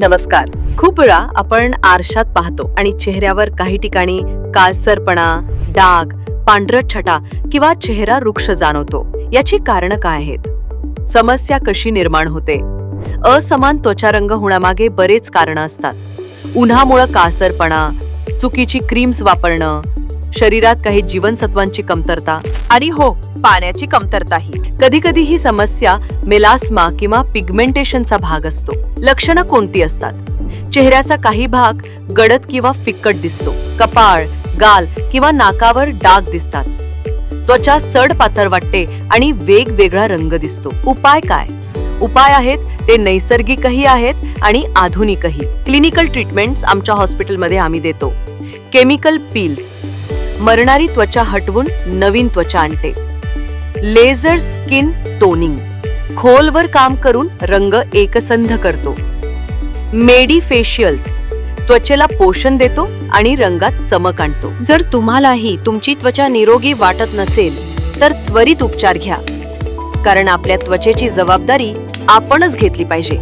नमस्कार. खूप वेळा आपण आरशात पाहतो आणि चेहऱ्यावर काही ठिकाणी काळसरपणा डाग पांढरट छटा किंवा चेहरा वृक्ष जाणवतो. याची कारणं काय आहेत? समस्या कशी निर्माण होते? असमान त्वचारंग होण्यामागे बरेच कारणं असतात. उन्हामुळं काळसरपणा चुकीची क्रीम्स वापरणं शरीरात काही जीवनसत्वांची कमतरता आणि हो पाण्याची कमतरताही. कधी कधी ही समस्या मेलास्मा किंवा पिगमेंटेशनचा भाग असतो. लक्षणं कोणती असतात? चेहऱ्याचा काही भाग गडद किंवा फिक्कट दिसतो. कपाळ गाल किंवा नाकावर डाग दिसतात. त्वचा सड पातळ वाटते आणि वेगवेगळा रंग दिसतो. उपाय काय? उपाय आहेत ते नैसर्गिकही आहेत आणि आधुनिकही. क्लिनिकल ट्रीटमेंट्स आमच्या हॉस्पिटलमध्ये आम्ही देतो. Chemical peels. मरणारी त्वचा हटवून नवीन त्वचा आणते. Laser skin toning. खोलवर काम करून रंग एकसंध करतो. मेडिफेशियल्स. त्वचेला पोषण देतो आणि रंगात चमक आणतो. जर तुम्हालाही तुमची त्वचा निरोगी वाटत नसेल तर त्वरित उपचार घ्या. कारण आपल्या त्वचेची जबाबदारी आपणच घेतली पाहिजे.